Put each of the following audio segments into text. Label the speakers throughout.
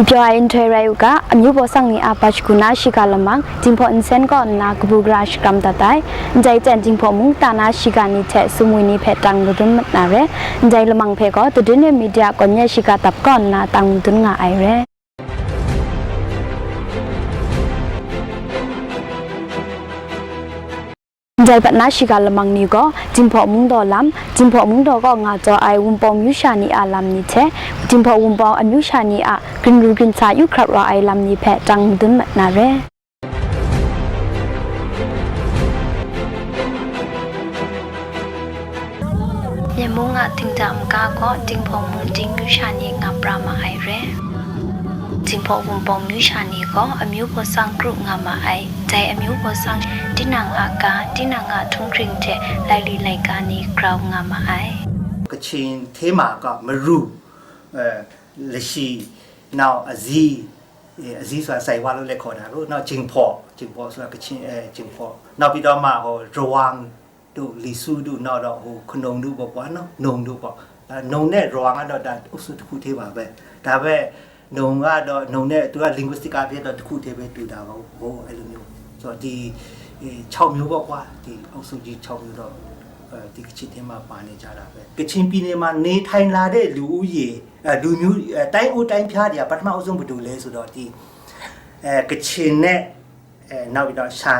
Speaker 1: mi pyo ai intwe ra yu ka amyu bo sang ni a pach kuna shika lamang jing pho insen ko na kubu grash kam ta tai jai chen jing pho mung ta na shika ni che sumui ni phe tang lu dun mat na re jai lamang phe ko tu din ne media ko nya shika tap ko na tang dun nga ai re ใจปัญนาชิกาละมังนี้ก็จิมพอมุงดอลำจิมพอมุงดอก็งาจอไอวุมปองยุชานีอาลำนี้เชจิมพอวุมปองอันยุชานีอะกรินรูกรินชายุครับรอไอลำนี้แพจังดุนมะนาเรยมุงอะติงจามกาก็จิงพอมุงจิงยุชา จิงพอวุมปองมิวชานีก็อมิวพอสังกรุงามาไอใจอมิวพอสังตินังอากาตินังอาทุงคริงเจไลลีไลกานีกราวงามาไอ
Speaker 2: ကချင်သေးမှာကမရူအဲလက်ရှိနောက်အဇီအဲအဇီဆိုတာစိုင်ဝါလို့လည်းခေါ်တာကိုနောက်ဂျင်ဖော့ဂျင်ဖော့ဆိုတာကချင်အဲဂျင်ဖော့နောက်ပြီးတော့မှဟိုရဝမ်တို့လီဆူတို့နောက်တော့ဟိုခနုံတို့ပေါ့ကွာနော်နုံတို့ပေါ့အဲနုံနဲ့ရဝမ်ကတော့ဒါအုပ်စုတစ်ခုသေးပါပဲဒါပဲ နုံကတော့နုံနဲ့သူက linguistic အဖြစ်တော့တစ်ခုသေးပဲတူတာပေါ့ဟိုအဲ့လိုမျိုးဆိုတော့ဒီ6မျိုးပေါ့ကွာဒီအုပ်စုကြီး6မျိုးတော့အဲဒီကချင်ထဲမှာပါနေကြတာပဲကချင်ပြည်နယ်မှာနေထိုင်လာတဲ့လူဦးရေအဲလူမျိုးအဲတိုင်းအိုတိုင်းဖျားတွေကပထမအဆုံးဘယ်လိုလဲဆိုတော့ဒီအဲကချင်နဲ့အဲနောက်ပြီးတော့ရှာ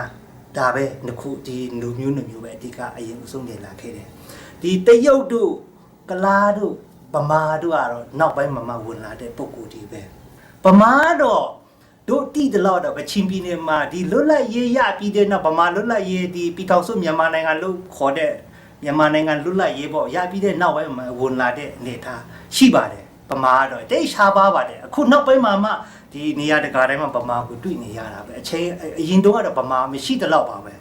Speaker 2: ဒါပဲနှစ်ခုဒီလူမျိုးနှစ်မျိုးပဲအဓိကအရင်အဆုံးနေလာခဲ့တယ်ဒီတရုတ်တို့ကလားတို့ ဗမာတို့ကတော့နောက်ပိုင်းမှာမှဝင်လာတဲ့ပုံကိုယ်ဒီပဲဗမာတော့တို့တိတလို့တော့ကချင်ပြည်နယ်မှာဒီလွတ်လပ်ရေးရပြီးတဲ့နောက်ဗမာလွတ်လပ်ရေးဒီပြည်ထောင်စုမြန်မာနိုင်ငံလို့ခေါ်တဲ့မြန်မာနိုင်ငံလွတ်လပ်ရေးပေါ့ရပြီးတဲ့နောက်ပိုင်းမှာဝင်လာတဲ့အနေအထားရှိပါတယ်ပမာကတော့တိတ်ရှားပါပါတယ်အခုနောက်ပိုင်းမှာမှဒီနေရာတကာတိုင်းမှာပမာကိုတွေ့နေရတာပဲအချိန်အရင်တော့ကတော့ပမာမရှိတလောက်ပါပဲ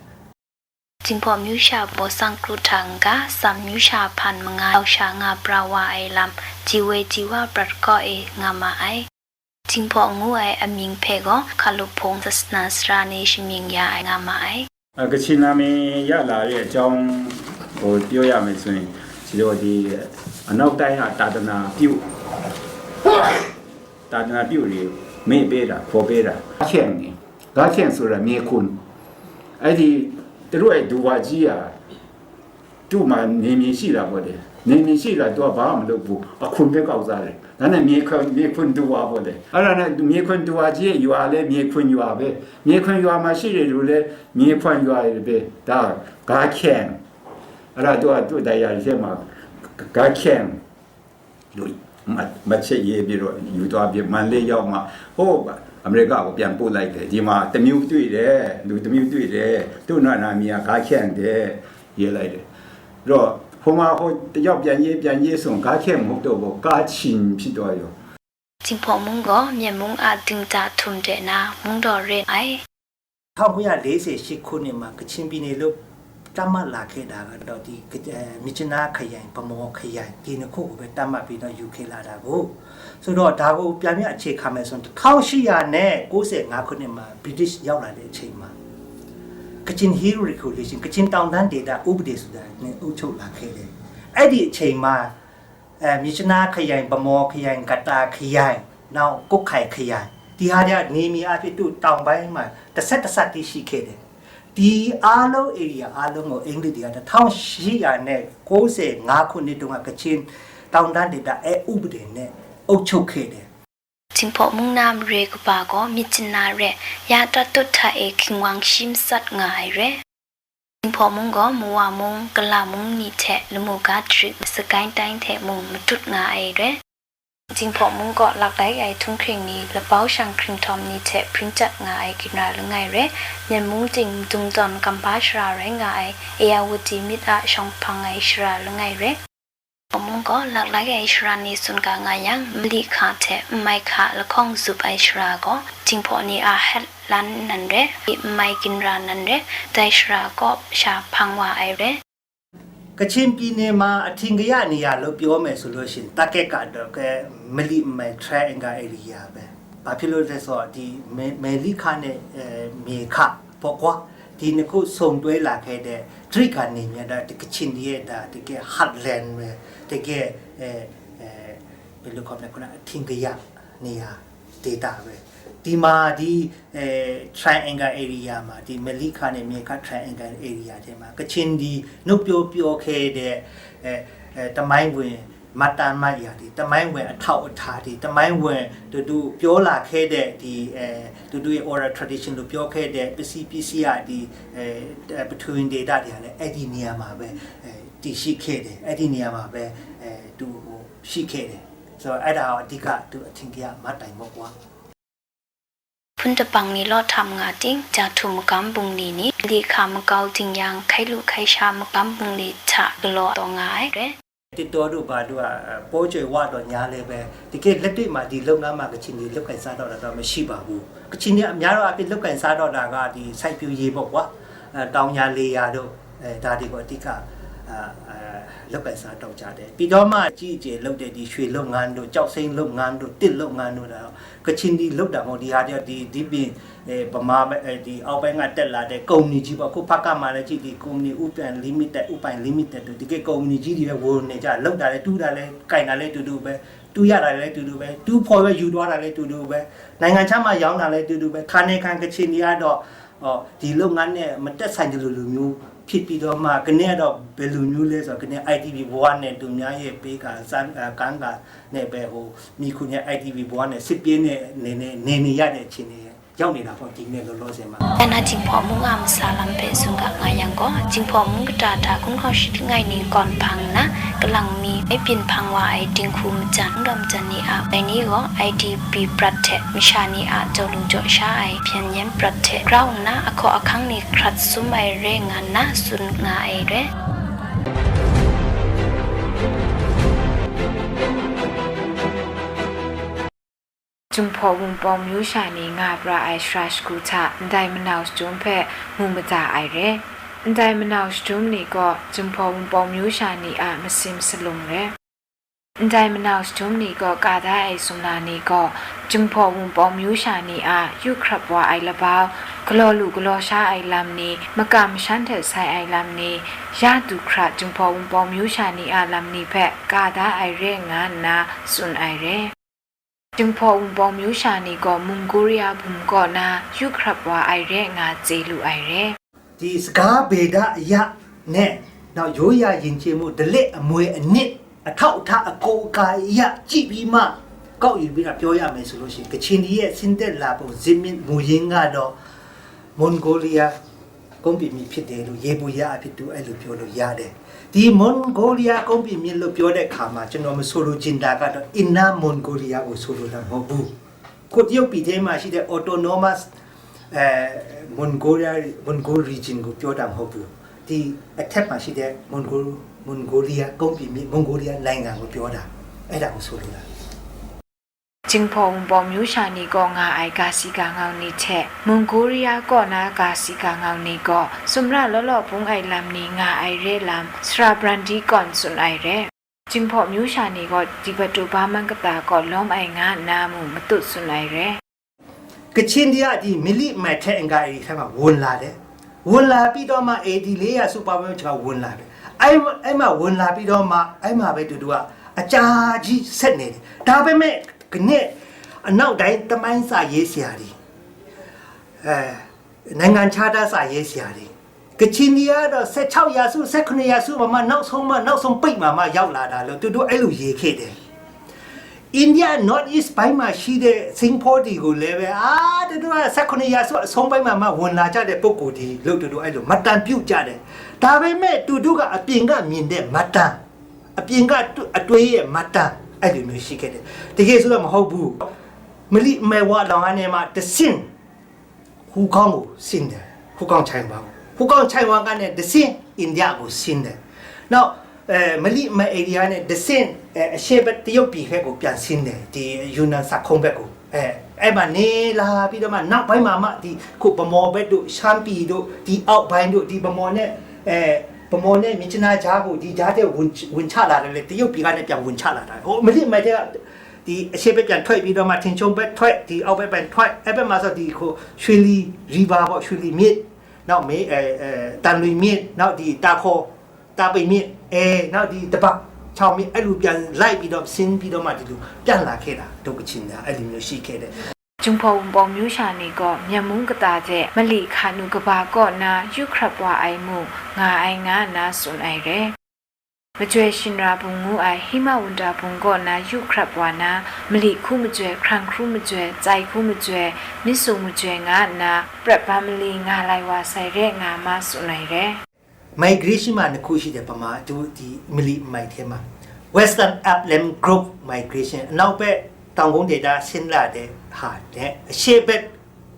Speaker 1: จิงพอมิวชาบอสังกรุทังกาสัมมิวชาพันมงาเอาชางาปราวาไอลำจีเวจีวาปรัดก็เองามาไอจิงพองูไออมิงเพก็คาลุพงศาสนาสราเนชมิงยาไองามาไอ
Speaker 3: အကချင်နာမည်ရလာတဲ့အကြောင်းဟိုပြောရမယ်ဆိုရင်ဒီတော့ဒီအနောက်တိုင်းကတာတနာပြုတ်တာတနာပြုတ်တွေမေ့ပေးတာခေါ်ပေးတာဂါချင်နေဂါချင်ဆိုတာမြေခွန်းအဲ့ဒီ သူတို့ရဲ့ဒူဝါကြီးကသူ့မှာနေမြင်ရှိတာပေါ့လေနေမြင်ရှိလာတော့ဘာမှမလုပ်ဘူးအခွန်ပဲကောက်စားတယ်ဒါနဲ့မြေခွန်းမြေခွန်းဒူဝါပေါ့လေအဲ့ဒါနဲ့မြေခွန်းဒူဝါကြီးရဲ့ယူအားလဲမြေခွန်းယူအားပဲမြေခွန်းယူအားမှာရှိတယ်လို့လဲမြေခွန်းယူအားပဲဒါဂါချင်အဲ့ဒါတော့သူ့တရားရဲ့မှာဂါချင်လို့မမချက်ရေးပြီးတော့ယူသွားပြီးမန်လေးရောက်မှဟို အမေရိကကိုပြန်ပို့လိုက်တယ်ဒီမှာတမျိုးတွေ့တယ်လူတမျိုးတွေ့တယ်သူ့နာနာမီကဂါချန်တယ်ရေးလိုက်တယ်တော့ဟိုမှာဟိုတယောက်ပြန်ရေးပြန်ရေးဆိုဂါချန်မဟုတ်တော့ဘူးဂါချင်ဖြစ်သွားရော
Speaker 1: จิงพอมุงก็เมียมุงอาติงจาทุมเดนามุงดอเรนไอ
Speaker 2: 1948ခုနှစ်မှာကချင်ပြည်နယ်လို့တတ်မှတ်လာခဲ့တာကတော့ဒီမြချနာခရိုင်ပမောခရိုင်ဒီနှစ်ခုကိုပဲတတ်မှတ်ပြီးတော့ယူခဲ့လာတာကို ဆိုတော့ဒါကိုပြန်ပြအခြေခံမယ်ဆိုရင်1895နဲ့95ခုနှစ်မှာ British ရောက်လာတဲ့အချိန်မှာကချင် Hero Regulation ကချင်တောင်တန်းဒေတာဥပဒေဆိုတာနဲ့အုပ်ချုပ်လာခဲ့တယ်အဲ့ဒီအချိန်မှာအဲမြချနာခရိုင်ပမောခရိုင်ကတာခရိုင်နောက်ကုတ်ခိုင်ခရိုင်ဒီဟာတွေကနေမီအဖြစ်သူ့တောင်ပိုင်းမှာတစ်ဆက်တစ်ဆက်တည်ရှိခဲ့တယ်ဒီအားလုံး area အားလုံးကိုအင်္ဂလိပ်တွေက1895ခုနှစ်တုန်းကကချင်တောင်တန်းဒေတာအဲဥပဒေနဲ့ အုပ်ချုပ်ခဲ့တယ်
Speaker 1: จิงพอมุงนามเรกบาก็มิจินาเรยาตะตุทะเอคิงวังชิมสัตงายเรจิงพอมุงก็มัวมุงกะลามุงนี่แทะละมูกาทริสกายတိုင်းแทะมุงมตุดงายเรจิงพอมุงก็หลักได้ไอทุ่งคริงนี้ละเป้าชังคริงทอมนี่แทะพริ้งจัดงายกินราละไงเรเมียนมุงจิงจุงจอนกัมพาชราไรงายเอยาวจีมิตอะชองพังไอชราละไงเร ပမုံကလတ်လိုက်အိရှရာနီစွန်ကငါယံမလီခါတဲ့မိုက်ခါလခေါင်ဇုပ်အိရှရာကိုချင်းဖော်နီအာဟက်လန်နန်ရဲမိုက်ကင်ရာနန်ရဲတိုင်ရှရာကိုရှာဖန်ဝါအိရဲ
Speaker 2: ကချင်ပြည်နယ်မှာအထင်ကရနေရလို့ပြောမယ်ဆိုလို့ရှိရင်တက်ကက်ကတော့ကဲမလီမဲထရအင်္ဂါ area ပဲဘာဖြစ်လို့လဲဆိုတော့ဒီမဲလီခါနဲ့အဲမြေခပေါ့ကွာဒီနှစ်ခုစုံတွဲလာခဲ့တဲ့ဒရိကနေမြတ်တာဒီကချင်ရဲ့ဒါတကယ် heartland ပဲ တကယ်အဲအဲဘယ်လိုခေါ်မလဲခုနအထင်ကရနေရ data ပဲဒီမှာဒီအဲ triangle area မှာဒီမလိခနဲ့မြေခ triangle area ထဲမှာကချင်ဒီနှုတ်ပြောပြောခဲ့တဲ့အဲအဲတမိုင်းဝင်မတန်မတ်ရာဒီတမိုင်းဝင်အထောက်အထားဒီတမိုင်းဝင်တူတူပြောလာခဲ့တဲ့ဒီအဲတူတူရဲ့ oral tradition လို့ပြောခဲ့တဲ့ပစ္စည်းပစ္စည်းရဒီအဲပထဝီ data တွေကလည်းအဲ့ဒီနေရာမှာပဲအဲ တည်ရှိခဲ့တယ်အဲ့ဒီနေရာမှာပဲအဲသူဟိုရှိခဲ့တယ်ဆိုတော့အဲ့ဒါကိုအဓိကသူအထင်ကြီးမတ်တိုင်ပေါ့ကွာ
Speaker 1: พุนตะปังนี่ลอทำงาติงจาทุมกำบุงลีนี่ลีขามเกาจิงยังไขลุไขชามกำบุงลีฉะกลอตองายเร
Speaker 2: တစ်တော်တို့ဘာတို့ကပိုးကျွေဝတော့ညားလဲပဲတကယ်လက်တွေ့မှာဒီလုပ်ငန်းမှာကချင်ကြီးလုတ်ကန်စားတော့တာတော့မရှိပါဘူးကချင်ကြီးအများတော့အပြစ်လုတ်ကန်စားတော့တာကဒီစိုက်ပြူရေးပေါ့ကွာအဲတောင်ညာလေးရာတို့အဲဒါတွေကိုအဓိကအာအဲ လုတ်ကန်စားတော့ကြတယ်ပြီးတော့မှကြီးကျယ်လုတ်တဲ့ဒီရွှေလုပ်ငန်းတို့ကြောက်စိမ်းလုပ်ငန်းတို့တစ်လုပ်ငန်းတို့ဒါကချင်ကြီးလုတ်တာမဟုတ်ဒီဟာတွေဒီဒီပြင်အဲဗမာဒီအောက်ပိုင်းကတက်လာတဲ့ကုမ္ပဏီကြီးပေါ့အခုဖက်ကမှလည်းကြည့်ဒီကုမ္ပဏီဥပန် limited ဥပိုင် limited တို့ဒီကကုမ္ပဏီကြီးတွေပဲဝင်နေကြလုတ်တာလည်းတူးတာလည်းကင်တာလည်းတူတူပဲတူးရတာလည်းတူတူပဲတူးဖော်ပဲယူသွားတာလည်းတူတူပဲနိုင်ငံခြားမှာရောင်းတာလည်းတူတူပဲခါနေခံကချင်ကြီးကတော့ဟော ဒီလုပ်ငန်းနဲ့မတက်ဆိုင်တဲ့လူလူမျိုးဖြစ်ပြီးတော့မှကနေတော့ဘယ်လိုမျိုးလဲဆိုတော့ကနေ ITV ဘဝနဲ့သူများရဲ့ပေးကစမ်းကန်းကနဲ့ပဲဟိုမိခုနဲ့ ITV ဘဝနဲ့စစ်ပြင်းနဲ့နေနေနေနေရတဲ့အချိန်တွေရောက်နေတာပေါ့ဒီနေ့လောလောဆယ်မှာ
Speaker 1: Energy ပေါ်မှုကမစားလမ်းပဲစုံကငါရန်ကောဂျင်းပေါ်မှုကတာတာကုန်းခေါရှိတဲ့ငိုင်းနေကွန်ဖန်နာ กะตาทาคุ้งเขาชิดไงนี่ก่อนพังนะกำลังมีไอปินพังว่าไอติงคุมจันดอมจันนี่อะไอนี่ก็ IDP ปรัตเทมิชานี่อะจอลุงจอชาไอเพียนยันปรัตเทกรานะอะขออะคังนี่ครัดซุมไอเรงานนะสุนงาไอเร
Speaker 4: จุมพอวุมปอมยูชานีงาบราไอสราชกูชาไดมะนาวจุมเพมูมะจาไอเร ไดมะนาวสจุมนี่ก็จุมพอวุมปอมยูชานีอะมะซิมสลุงเรไดมะนาวสจุมนี่ก็กาได้ไอสุนานี่ก็จุมพอวุมปอมยูชานีอะยุครับว่าไอละบาวกลอลูกลอชาไอลำนี้มะกามชันเถไซไอลำนี้ยาตุคราจุมพอวุมปอมยูชานีอะลำนี้เพกาได้ไอเรงานนาสุนไอเร จึงพออุปอมยูชานีก็มุงกูริยาบุมก็นายุครับว่าไอเรงาเจลูไอเร
Speaker 2: ဒီစကားဗေဒအယနဲ့နောက်ရိုးရာယဉ်ကျေးမှုဒလက်အမွေအနှစ်အထောက်အထားအကိုအကာအယကြည့်ပြီးမှကောက်ယူပြီးတော့ပြောရမယ်ဆိုလို့ရှိရင်ကချင်ဒီရဲ့စင်တက်လာပုံဇင်မင်မူရင်းကတော့မွန်ဂိုလီးယားကုန်းပြည်မြစ်ဖြစ်တယ်လို့ရေပူရအဖြစ်တူအဲ့လိုပြောလို့ရတယ်ဒီမွန်ဂိုလီးယားကုန်းပြည်မြစ်လို့ပြောတဲ့ခါမှာကျွန်တော်မဆိုလိုချင်တာကတော့အင်နာမွန်ဂိုလီးယားကိုဆိုလိုတာမဟုတ်ဘူးကိုတရုတ်ပြည်ထဲမှာရှိတဲ့ autonomous အဲမွန်ဂိုရီးယားမွန်ဂိုရီဂျင်ကိုပြောတာမဟုတ်ဘူးဒီအထက်မှာရှိတဲ့မွန်ဂိုမွန်ဂိုရီးယားကုန်ပြည်မွန်ဂိုရီးယားနိုင်ငံကိုပြောတာအဲ့ဒါကိုဆိုလိုတာ
Speaker 4: ဂျင်ဖုံပေါ်မျိုးရှာနေကောငါအိုင်ကာစီကာငောင်းနေချက်မွန်ဂိုရီးယားကောနာကာစီကာငောင်းနေကောစုံရလော့လော့ဘုံအိုင်လမ်နေငါအိုင်ရဲလမ်စရာဘရန်ဒီကွန်စွန်အိုင်ရဲဂျင်ဖော်မျိုးရှာနေကဒီဘတ်တူဘာမန်ကတာကလွန်အိုင်ငါနာမှုမတုစွန်နိုင်ရဲ
Speaker 2: ကချင်တရားဒီမီလီမက်ထဲအင်္ဂါရီထဲမှာဝင်လာတယ်ဝင်လာပြီးတော့မှ AD 400စူပါဘဲချောဝင်လာတယ်အဲ့မအဲ့မှာဝင်လာပြီးတော့မှအဲ့မှာပဲတူတူကအကြာကြီးဆက်နေတယ်ဒါပေမဲ့ခနဲ့အနောက်တိုင်းတမိုင်းစာရေးဆရာကြီးအဲနိုင်ငံခြားသားစာရေးဆရာကြီးကချင်တရားတော့16ရာစု18ရာစုမှာမှနောက်ဆုံးမှနောက်ဆုံးပိတ်မှာမှရောက်လာတာလို့တူတူအဲ့လိုရေးခဲ့တယ် အိန္ဒိယ north east ဘိုင်းမှာရှိတဲ့စင်ပေါ်ဒီကိုလည်းပဲအာတူတူက16ရာစုအဆုံးပိုင်းမှာမှဝင်လာကြတဲ့ပုံကိုယ်ဒီလို့တူတူအဲ့လိုမတန်ပြုတ်ကြတယ်ဒါပေမဲ့တူတူကအပြင်ကမြင်တဲ့မတန်အပြင်ကအတွေးရဲ့မတန်အဲ့လိုမျိုးရှိခဲ့တယ်တကယ်ဆိုတော့မဟုတ်ဘူးမလိမဲဝါလောင်အနေမှာတစင်ဟူကောင်းကိုစင်တယ်ဟူကောင်းချိုင်ပါဟူကောင်းချိုင်ဝါကနဲ့တစင်အိန္ဒိယကိုစင်တယ်နောက် အဲမလိမဲ area နဲ့တစင်အဲအရှေ့ဘက်တရုတ်ပြည်ဘက်ကိုပြန်ဆင်းတယ်ဒီယူနန်စခုံးဘက်ကိုအဲအဲ့မှာနေလာပြီးတော့မှနောက်ပိုင်းမှာမှဒီခုဗမော်ဘက်တို့ရှမ်းပြည်တို့ဒီအောက်ပိုင်းတို့ဒီဗမော်နဲ့အဲဗမော်နဲ့မြင်းချနာဂျားကိုဒီဂျားတဲ့ဝင်ဝင်ချလာတယ်လေတရုတ်ပြည်ကနေပြန်ဝင်ချလာတာဟိုမလိမဲတဲ့ဒီအရှေ့ဘက်ပြန်ထွက်ပြီးတော့မှထင်ချုံဘက်ထွက်ဒီအောက်ဘက်ပြန်ထွက်အဲ့ဘက်မှာဆိုဒီခုရွှေလီရီဗာပေါ့ရွှေလီမြစ်နောက်မေးအဲအဲတန်လွင်မြစ်နောက်ဒီတာခေါ်တာပိမြင့် အဲနောက်ဒီတပတ်6မြင့်အဲ့လိုပြန်လိုက်ပြီးတော့ဆင်းပြီးတော့မှဒီလိုပြန်လာခဲ့တာဒုက္ကချင်းတာအဲ့လိုမျိုးရှိခဲ့တယ်
Speaker 4: จุงพอวุงปองมิวชานีก็မြတ်မုန်းကတာတဲ့မလီခါနုကဘာကော့နာယုခရပွားအိုင်မှုငါအိုင်ငါနာစွန်အိုင်ရဲမကျွဲရှင်ရာဘုံငူအိုင်ဟိမဝန္တာဘုံကော့နာယုခရပွားနာမလီခုမကျွဲခရန်ခရုမကျွဲကြိုက်ခုမကျွဲမြစ်ဆုံမကျွဲငါနာပရက်ဘာမလီငါလိုက်ဝါဆိုင်ရဲငါမစွန်အိုင်ရဲ
Speaker 2: migration မှာတစ်ခုရှိတယ်ပမာသူဒီ milli might ထဲမှာ western upland group migration အနောက်ဘက်တောင်ကုန်းဒေသဆင်းလာတဲ့ဟာတဲ့အရှေ့ဘက်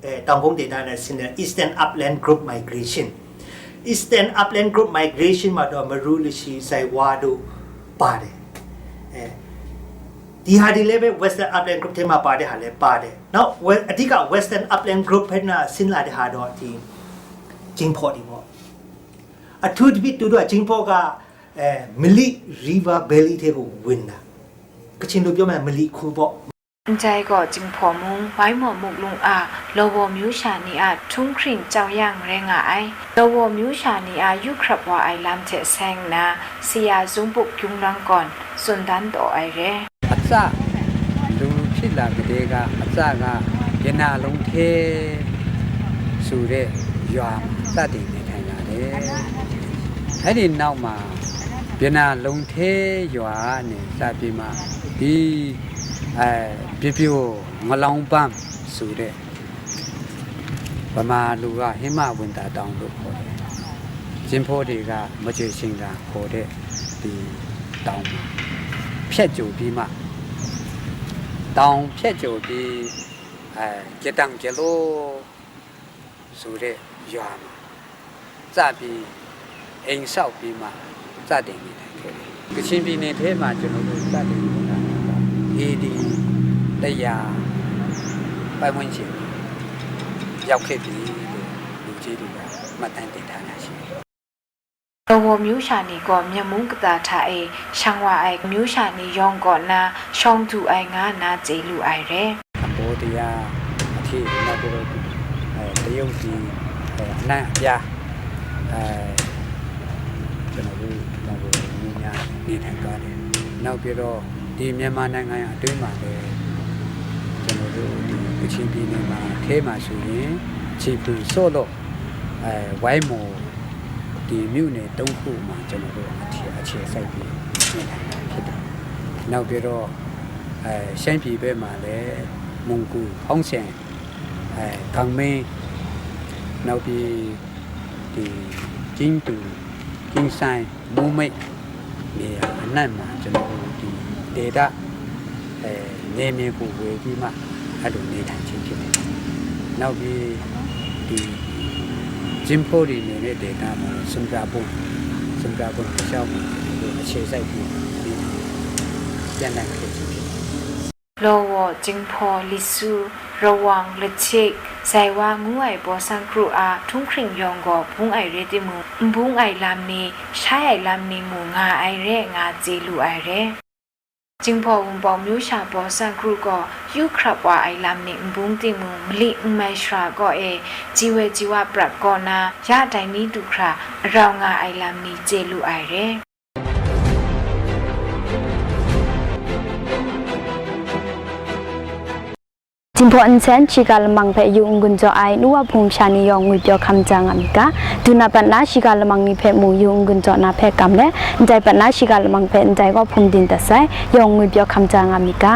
Speaker 2: အဲတောင်ကုန်းဒေသနဲ့ဆင်းတဲ့ eastern upland group migration eastern upland group migration မှာတော့မရူလရှိဆိုင်ဝါတို့ပါတယ်အဲဒီဟာဒီလည်းပဲ western upland group ထဲမှာပါတဲ့ဟာလည်းပါတယ်။နောက် we- အဓိက western upland group ဖက်နာဆင်းလာတဲ့ဟာတော့ဒီဂျင်းဖော်ဒီပေါ့ အထူးသဖြင့်သူတို့ကဂျင်းဖော်ကအဲမလီ river valley ထဲကိုဝင်တာကချင်လိုပြောမယ်မလီခူပေါ့
Speaker 4: အန်ကြိုင်ก็จึงพอมุงไว้หมอมุกลุงอาโลโวมิวชานีอาทุ่งคริงเจ้าย่างแรงไอโลโวมิวชานีอายุครับว่าไอลำเจแซงนาเสียซุงปุกยุงรังก่อนส่วนดันต่อไอเร่
Speaker 5: အစလူဖြစ်လာကလေးကအစကရနာလုံးသေးဆိုတဲ့ရွာစတင်နေထိုင်လာ တယ်အဲ့ဒီနောက်မှာရနာလုံးသေးရွာနဲ့စပြီးမှဒီအဲပြပြိုငလောင်ပန်းဆိုတဲ့ဗမာလူကဟိမဝင်တာတောင်လို့ခေါ်တယ်ကျင်းဖိုးတွေကမချေရှင်ကခေါ်တဲ့ဒီတောင်မှာဖြတ်ကြိုပြီးမှတောင်ဖြတ်ကျော်ပြီးအဲကြက်တံကြလို့ဆိုတဲ့ရွာမှာ စပြီးအိမ်ဆောက်ပြီးမှစတင်နေတယ်ခဲ့တယ်ကချင်ပြည်နယ်ထဲမှာကျွန်တော်တို့စတင်နေတာက AD တရားပိုင်ဝင်ချင်းရောက်ခဲ့ပြီလို့လူကြီးတွေကမှတ်တမ်းတင်ထားတာရှိတယ်ော
Speaker 4: င်ဝမျိုးရှာနေကောမြမုံကတာထားအေရှောင်းဝအိုင်မျိုးရှာနေယောင်ကောနာရှောင်းသူအိုင်ငါနာကျေလူအိုင်ရဲ
Speaker 5: အဘောတရားအဖြစ်နောက်တော့အဲတရုတ်စီအနံ့အပြား အဲကျွန်တော်တို့နောက်ပြီးညညာနေထိုင်ကြတယ်နောက်ပြီးတော့ဒီမြန်မာနိုင်ငံအတွင်းမှာလည်းကျွန်တော်တို့ဒီကချင်ပြည်နယ်မှာခဲမှာဆိုရင်ချီပူစော့တော့အဲဝိုင်းမော်ဒီမြို့နယ်၃ခုမှာကျွန်တော်တို့အခြေအခြေစိုက်ပြီးနေထိုင်တာဖြစ်တယ်နောက်ပြီးတော့အဲရှမ်းပြည်ဘက်မှာလည်းမုံကူဟောင်းဆန်အဲခံမင်းနောက်ပြီး ဒီဂျင်းတူဂျင်းဆိုင်မူမိတ်နေရာအနက်မှာကျွန်တော်တို့ဒီ data အဲနေမြေကိုဝယ်ပြီးမှအဲ့လိုနေထိုင်ခြင်းဖြစ်တယ်။နောက်ပြီးဒီဂျင်းပိုဒီနေတဲ့ data မှာစင်ကာပူစင်ကာပူရှောက်အခြေစိုက်ပြီးပြန်နိုင်ခဲ့ခြင်းဖြစ်တယ်။
Speaker 4: လောဝဂျင်းပိုလီဆူရဝမ်လက်ချစ် ละเชิกใส่ว่างูไอปอสังครูอาทุ่งคริงยองก็พุงไอเรติมูพุงไอลามนีใช้ไอลามนีมูงาไอเรงาเจลูไอเรจึงพอวุงปอมิวชาปอสังครูก็ยุครับว่าไอลามนีพุงติมูมลิอุไมชราก็เอจีเวจีวาปรักกอนายะไดนี้ตุคราเรางาไอลามนีเจลูไอเร
Speaker 1: จิมพออันเซนชิกาลมังเพยุงกุนจอไอนัวพุงชานิยองงุยเปียวคำจางอามิกาดูนาปันนาชิกาลมังนิเพมูยุงกุนจอนาเพกำเลใจปันนาชิกาลมังเพใจก็พุมดินตะไซยองงุยเปียวคำจางอามิกา